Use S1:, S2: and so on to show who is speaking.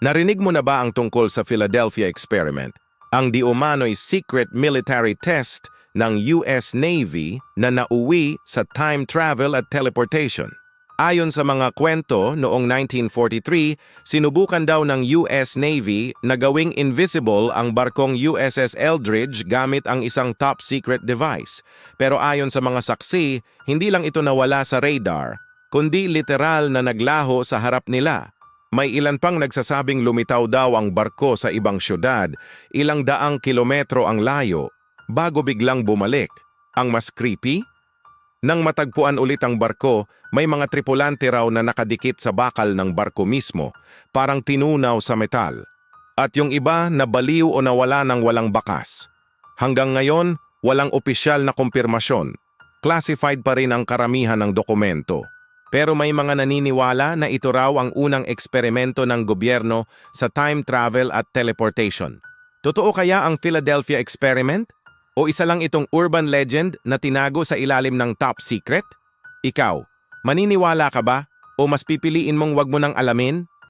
S1: Narinig mo na ba ang tungkol sa Philadelphia Experiment? Ang di umano'y secret military test ng US Navy na nauwi sa time travel at teleportation. Ayon sa mga kwento, noong 1943, sinubukan daw ng US Navy na gawing invisible ang barkong USS Eldridge gamit ang isang top secret device. Pero ayon sa mga saksi, hindi lang ito nawala sa radar, kundi literal na naglaho sa harap nila. May ilan pang nagsasabing lumitaw daw ang barko sa ibang syudad, ilang daang kilometro ang layo, bago biglang bumalik. Ang mas creepy? Nang matagpuan ulit ang barko, may mga tripulante raw na nakadikit sa bakal ng barko mismo, parang tinunaw sa metal. At yung iba nabaliw o nawala ng walang bakas. Hanggang ngayon, walang opisyal na kumpirmasyon. Classified pa rin ang karamihan ng dokumento. Pero may mga naniniwala na ito raw ang unang eksperimento ng gobyerno sa time travel at teleportation. Totoo kaya ang Philadelphia Experiment? O isa lang itong urban legend na tinago sa ilalim ng top secret? Ikaw, maniniwala ka ba? O mas pipiliin mong wag mo nang alamin?